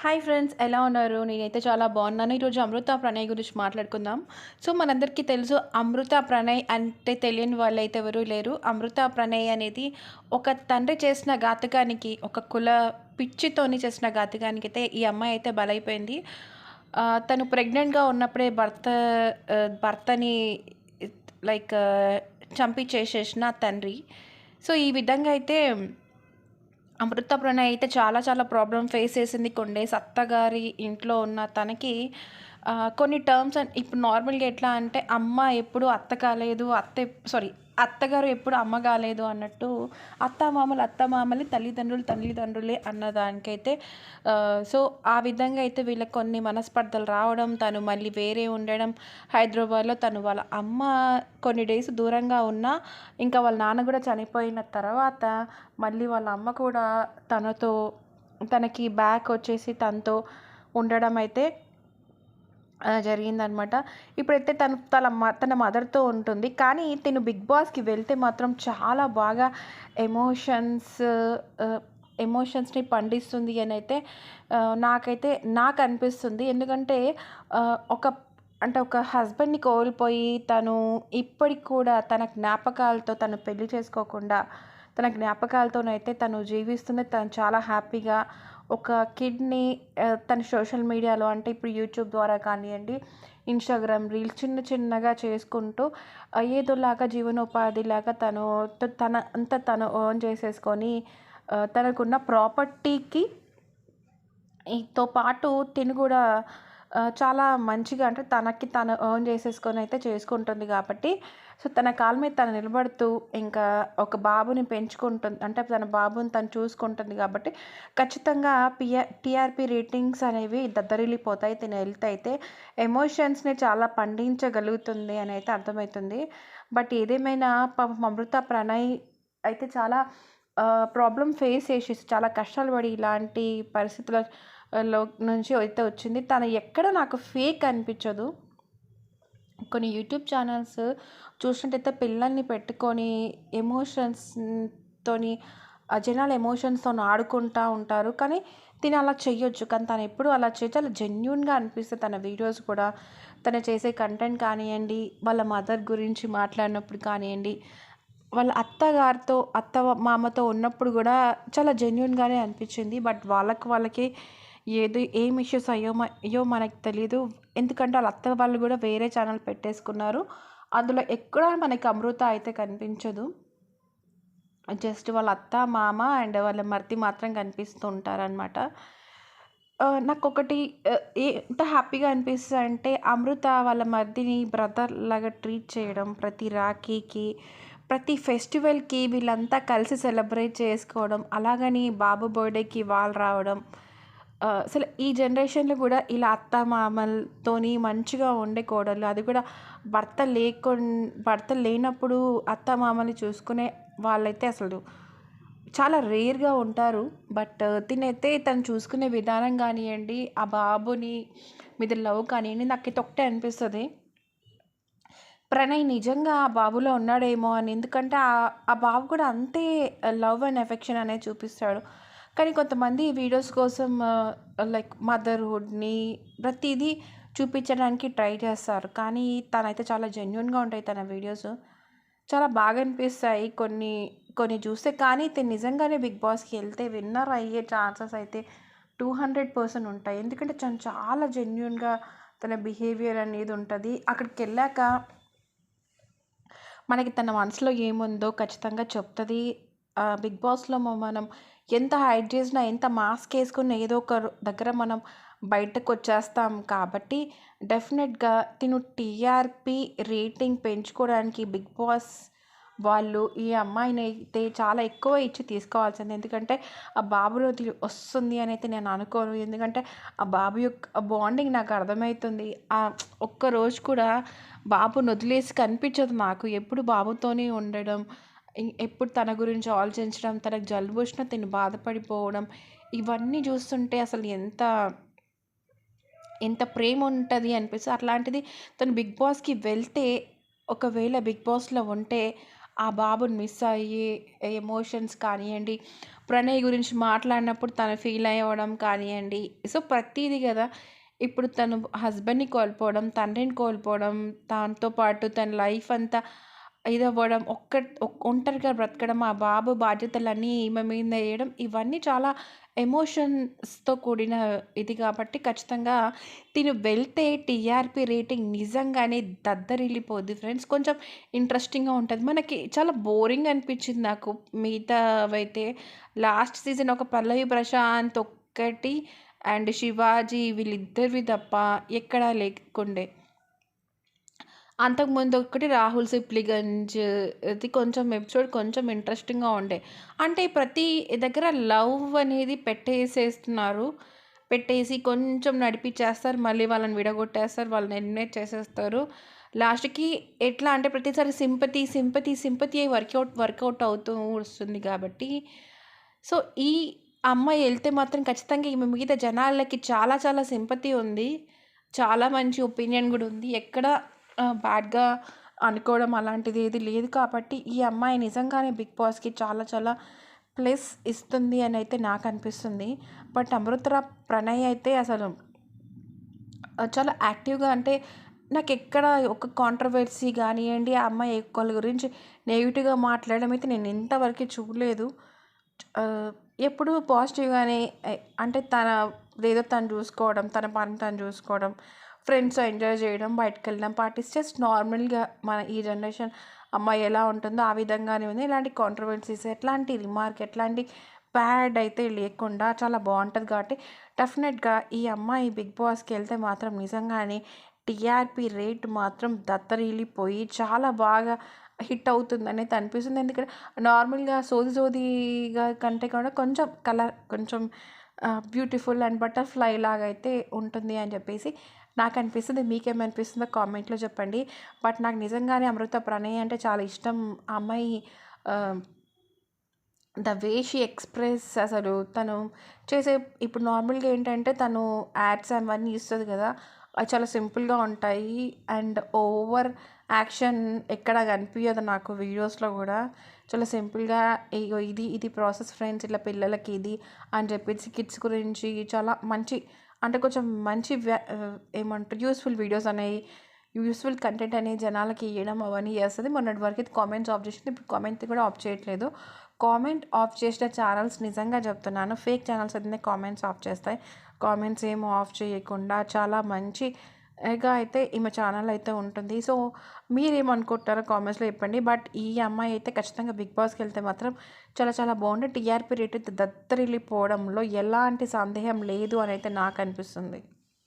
Hi friends ఎలా ఉన్నారు? నేనైతే చాలా బాగున్నాను. ఈరోజు అమృత ప్రణయ్ గురించి మాట్లాడుకుందాం. సో మనందరికీ తెలుసు అమృత ప్రణయ్ అంటే తెలియని వాళ్ళు అయితే ఎవరూ లేరు. అమృత ప్రణయ్ అనేది ఒక తండ్రి చేసిన ఘాతకానికి ఒక కుల పిచ్చితోని చేసిన ఘాతకానికి అయితే ఈ అమ్మాయి అయితే బలైపోయింది. తను ప్రెగ్నెంట్గా ఉన్నప్పుడే భర్త భర్తని లైక్ చంపి చేసేసిన తండ్రి. సో ఈ విధంగా అయితే అమృత ప్రణయ్ అయితే చాలా చాలా ప్రాబ్లం ఫేస్ చేసింది. కొండే సత్తగారి అత్తగారి ఇంట్లో ఉన్న తనకి కొన్ని టర్మ్స్ అండ్ ఇప్పుడు నార్మల్గా ఎట్లా అంటే అమ్మ ఎప్పుడు అత్త కాలేదు అత్త సారీ అత్తగారు ఎప్పుడు అమ్మ కాలేదు అన్నట్టు అత్త మామలు అత్త తల్లిదండ్రులు తల్లిదండ్రులే అన్నదానికైతే సో ఆ విధంగా అయితే వీళ్ళకి కొన్ని మనస్పర్ధలు రావడం తను మళ్ళీ వేరే ఉండడం హైదరాబాద్లో తను వాళ్ళ అమ్మ కొన్ని డేస్ దూరంగా ఉన్నా ఇంకా వాళ్ళ నాన్న కూడా చనిపోయిన తర్వాత మళ్ళీ వాళ్ళ అమ్మ కూడా తనతో తనకి బ్యాక్ వచ్చేసి తనతో ఉండడం అయితే జరిగిందనమాట. ఇప్పుడైతే తను తన మ తన మదర్తో ఉంటుంది. కానీ తిను బిగ్ బాస్కి వెళ్తే మాత్రం చాలా బాగా ఎమోషన్స్ ఎమోషన్స్ని పండిస్తుంది అని అయితే నాకైతే నాకు అనిపిస్తుంది. ఎందుకంటే ఒక అంటే ఒక హస్బెండ్ని కోల్పోయి తను ఇప్పటికి కూడా తన జ్ఞాపకాలతో తను పెళ్ళి చేసుకోకుండా తన జ్ఞాపకాలతోనైతే తను జీవిస్తుంది తను చాలా హ్యాపీగా ఒక కిడ్ని తన సోషల్ మీడియాలో అంటే ఇప్పుడు యూట్యూబ్ ద్వారా కానివ్వండి ఇన్స్టాగ్రామ్ రీల్స్ చిన్న చిన్నగా చేసుకుంటూ ఏదోలాగా జీవనోపాధిలాగా తను తన అంత తను ఓన్ చేసేసుకొని తనకున్న ప్రాపర్టీకి ఈతో పాటు తిను కూడా చాలా మంచిగా అంటే తనకి తను ఎర్న్ చేసేసుకొని అయితే చేసుకుంటుంది కాబట్టి సో తన కాళ్ళ మీద తను నిలబడుతూ ఇంకా ఒక బాబుని పెంచుకుంటుంది అంటే తన బాబుని తను చూసుకుంటుంది కాబట్టి ఖచ్చితంగా పిఆర్ టీఆర్పీ రేటింగ్స్ అనేవి దద్దరిల్లిపోతాయి తిన వెళ్తే అయితే. ఎమోషన్స్ని చాలా పండించగలుగుతుంది అని అయితే అర్థమవుతుంది. బట్ ఏదేమైనా పాపం అమృత ప్రణయ్ అయితే చాలా ప్రాబ్లం ఫేస్ చేసేసి చాలా కష్టాలు పడి ఇలాంటి పరిస్థితుల్లో లో నుంచి అయితే వచ్చింది. తను ఎక్కడ నాకు ఫేక్ అనిపించదు. కొన్ని యూట్యూబ్ ఛానల్స్ చూసినట్టయితే పిల్లల్ని పెట్టుకొని ఎమోషన్స్తోని జనాలు ఎమోషన్స్తో ఆడుకుంటూ ఉంటారు. కానీ తిని అలా చేయొచ్చు కానీ తను ఎప్పుడు అలా చేయ చాలా జెన్యున్గా అనిపిస్తుంది తన వీడియోస్ కూడా. తను చేసే కంటెంట్ కానివ్వండి వాళ్ళ మదర్ గురించి మాట్లాడినప్పుడు కానివ్వండి వాళ్ళ అత్తగారితో అత్త మామతో ఉన్నప్పుడు కూడా చాలా జెన్యున్గానే అనిపించింది. బట్ వాళ్ళకి వాళ్ళకి ఏది ఏం ఇష్యూస్ అయ్యో అయ్యో మనకు తెలియదు ఎందుకంటే వాళ్ళ అత్త వాళ్ళు కూడా వేరే ఛానల్ పెట్టేసుకున్నారు. అందులో ఎక్కడ మనకి అమృత అయితే కనిపించదు. జస్ట్ వాళ్ళ అత్త మామ అండ్ వాళ్ళ మర్ది మాత్రం కనిపిస్తూ ఉంటారనమాట నాకు ఒకటి ఎంత హ్యాపీగా అనిపిస్తుంది అంటే అమృత వాళ్ళ మర్దిని బ్రదర్ లాగా ట్రీట్ చేయడం ప్రతి రాఖీకి ప్రతి ఫెస్టివల్కి వీళ్ళంతా కలిసి సెలబ్రేట్ చేసుకోవడం అలాగని బాబు బర్త్డేకి వాళ్ళు రావడం అసలు ఈ జనరేషన్లో కూడా ఇలా అత్త మామలతోని మంచిగా ఉండే కోడలు అది కూడా భర్త లేకుం భర్త లేనప్పుడు అత్త మామల్ని చూసుకునే వాళ్ళైతే అసలు చాలా రేర్గా ఉంటారు. బట్ తినైతే తను చూసుకునే విధానం కానివ్వండి ఆ బాబుని మీద లవ్ కానివ్వండి నాకైతే ఒకటే అనిపిస్తుంది. ప్రణయ్ నిజంగా ఆ బాబులో ఉన్నాడేమో అని ఎందుకంటే ఆ బాబు కూడా అంతే లవ్ అండ్ ఎఫెక్షన్ అనేది చూపిస్తాడు. కానీ కొంతమంది వీడియోస్ కోసం లైక్ మదర్హుడ్ని ప్రతిదీ చూపించడానికి ట్రై చేస్తారు. కానీ తనైతే చాలా జెన్యున్గా ఉంటాయి తన వీడియోస్. చాలా బాగా అనిపిస్తాయి కొన్ని కొన్ని చూస్తే. కానీ తను నిజంగానే బిగ్ బాస్కి వెళ్తే విన్నర్ అయ్యే ఛాన్సెస్ అయితే టూ హండ్రెడ్ పర్సెంట్ ఉంటాయి. ఎందుకంటే తను చాలా జెన్యున్గా తన బిహేవియర్ అనేది ఉంటుంది. అక్కడికి వెళ్ళాక మనకి తన మనసులో ఏముందో ఖచ్చితంగా చెప్తుంది. బిగ్ బాస్లో మనం ఎంత హైడ్ చేసినా ఎంత మాస్క్ వేసుకున్న ఏదో ఒక దగ్గర మనం బయటకు వచ్చేస్తాం కాబట్టి డెఫినెట్గా తిను టీఆర్పీ రేటింగ్ పెంచుకోవడానికి బిగ్ బాస్ వాళ్ళు ఈ అమ్మాయిని అయితే చాలా ఎక్కువ ఇచ్చి తీసుకోవాల్సింది. ఎందుకంటే ఆ బాబు రోజు వస్తుంది అని అయితే నేను అనుకోను. ఎందుకంటే ఆ బాబు యొక్క బాండింగ్ నాకు అర్థమవుతుంది. ఆ ఒక్క రోజు కూడా బాబుని వదిలేసి కనిపించదు నాకు. ఎప్పుడు బాబుతోనే ఉండడం ఎప్పుడు తన గురించి ఆలోచించడం తనకు జలుబు వచ్చినా తిని బాధపడిపోవడం ఇవన్నీ చూస్తుంటే అసలు ఎంత ఎంత ప్రేమ ఉంటుంది అనిపిస్తుంది. అట్లాంటిది తను బిగ్ బాస్కి వెళ్తే ఒకవేళ బిగ్ బాస్లో ఉంటే ఆ బాబుని మిస్ అయ్యే ఎమోషన్స్ కానివ్వండి ప్రణయ్ గురించి మాట్లాడినప్పుడు తను ఫీల్ అవ్వడం కానివ్వండి సో ప్రతీది కదా ఇప్పుడు తను హస్బెండ్ని కోల్పోవడం తండ్రిని కోల్పోవడం దాంతో పాటు తన లైఫ్ అంతా ఇదవ్వడం ఒక్క ఒంటరిగా బ్రతకడం ఆ బాబు బాధ్యతలన్నీ ఈమె మీద వేయడం ఇవన్నీ చాలా ఎమోషన్స్తో కూడిన ఇది కాబట్టి ఖచ్చితంగా తిను వెళ్తే టీఆర్పీ రేటింగ్ నిజంగానే దద్దరిల్లిపోద్ది ఫ్రెండ్స్. కొంచెం ఇంట్రెస్టింగ్గా ఉంటుంది. మనకి చాలా బోరింగ్ అనిపించింది నాకు. మిగతావైతే లాస్ట్ సీజన్ ఒక పల్లవి ప్రశాంత్ ఒక్కటి అండ్ శివాజీ వీళ్ళిద్దరివి తప్ప ఎక్కడా లేకుండే. అంతకుముందు ఒకటి రాహుల్ సిప్లిగంజ్ ఇది కొంచెం ఎపిసోడ్ కొంచెం ఇంట్రెస్టింగ్గా ఉండే. అంటే ప్రతి దగ్గర లవ్ అనేది పెట్టేసేస్తున్నారు. పెట్టేసి కొంచెం నడిపించేస్తారు మళ్ళీ వాళ్ళని విడగొట్టేస్తారు. వాళ్ళని ఎలిమినేట్ చేసేస్తారు. లాస్ట్కి ఎట్లా అంటే ప్రతిసారి సింపతి సింపతి సింపతి అయి వర్కౌట్ వర్కౌట్ అవుతూ వస్తుంది కాబట్టి. సో ఈ అమ్మాయి వెళ్తే మాత్రం ఖచ్చితంగా ఈమె మిగతా జనాలకి చాలా చాలా సింపతి ఉంది. చాలా మంచి ఒపీనియన్ కూడా ఉంది. ఎక్కడ బ్యాడ్గా అనుకోవడం అలాంటిది ఏది లేదు కాబట్టి ఈ అమ్మాయి నిజంగానే బిగ్ బాస్కి చాలా చాలా ప్లస్ ఇస్తుంది అని అయితే నాకు అనిపిస్తుంది. బట్ అమృతరా ప్రణయ్ అయితే అసలు చాలా యాక్టివ్గా అంటే నాకు ఎక్కడ ఒక కాంట్రవర్సీ కానివ్వండి ఆ అమ్మాయి ఒకళ్ళ గురించి నెగిటివ్గా మాట్లాడడం అయితే నేను ఇంతవరకు చూడలేదు. ఎప్పుడు పాజిటివ్గానే అంటే తన ఏదో తను చూసుకోవడం తన పని తను చూసుకోవడం ఫ్రెండ్స్తో ఎంజాయ్ చేయడం బయటకు వెళ్ళడం పార్టీస్ జస్ట్ నార్మల్గా మన ఈ జనరేషన్ అమ్మాయి ఎలా ఉంటుందో ఆ విధంగానే ఉంది. ఇలాంటి కాంట్రవర్సీస్ ఎట్లాంటి రిమార్క్ ఎట్లాంటి బ్యాడ్ అయితే లేకుండా చాలా బాగుంటుంది కాబట్టి డెఫినెట్గా ఈ అమ్మాయి బిగ్ బాస్కి వెళ్తే మాత్రం నిజంగానే టీఆర్పీ రేట్ మాత్రం దత్తరీలిపోయి చాలా బాగా హిట్ అవుతుంది అనేది అనిపిస్తుంది. ఎందుకంటే నార్మల్గా సోది సోదిగా కంటే కూడా కొంచెం కలర్ కొంచెం బ్యూటిఫుల్ అండ్ బటర్ఫ్లై లాగా అయితే ఉంటుంది అని చెప్పేసి నాకు అనిపిస్తుంది. మీకేమనిపిస్తుందో కామెంట్లో చెప్పండి. బట్ నాకు నిజంగానే అమృత ప్రణయ్ అంటే చాలా ఇష్టం. అమ్మాయి ద వే షీ ఎక్స్ప్రెస్ అసలు తను చేసే ఇప్పుడు నార్మల్గా ఏంటంటే తను యాడ్స్ అవన్నీ ఇస్తుంది కదా. అవి చాలా సింపుల్గా ఉంటాయి. అండ్ ఓవర్ యాక్షన్ ఎక్కడ కనిపించదు నాకు వీడియోస్లో కూడా. చాలా సింపుల్గా ఇగో ఇది ఇది ప్రాసెస్ ఫ్రెండ్స్ ఇట్లా పిల్లలకి ఇది అని చెప్పేసి కిడ్స్ గురించి చాలా మంచి అంటే కొంచెం మంచి ఏమంటారు యూస్ఫుల్ వీడియోస్ అనేవి యూస్ఫుల్ కంటెంట్ అనేది జనాలకి ఇవ్వడం అవన్నీ చేస్తుంది. మొన్నటి వరకు అయితే కామెంట్స్ ఆఫ్ చేసింది ఇప్పుడు కామెంట్ కూడా ఆఫ్ చేయట్లేదు. కామెంట్ ఆఫ్ చేసిన ఛానల్స్ నిజంగా చెప్తున్నాను ఫేక్ ఛానల్స్ అయితే కామెంట్స్ ఆఫ్ చేస్తాయి. కామెంట్స్ ఏమో ఆఫ్ చేయకుండా చాలా మంచిగా అయితే ఈమె ఛానల్ అయితే ఉంటుంది. సో మీరేమనుకుంటారో కామెంట్స్లో చెప్పండి. బట్ ఈ అమ్మాయి అయితే ఖచ్చితంగా బిగ్ బాస్కి వెళ్తే మాత్రం చాలా చాలా బాగుంది టీఆర్పీ రేట్ దత్తరిల్లిపోవడంలో ఎలాంటి సందేహం లేదు అని అయితే నాకు అనిపిస్తుంది.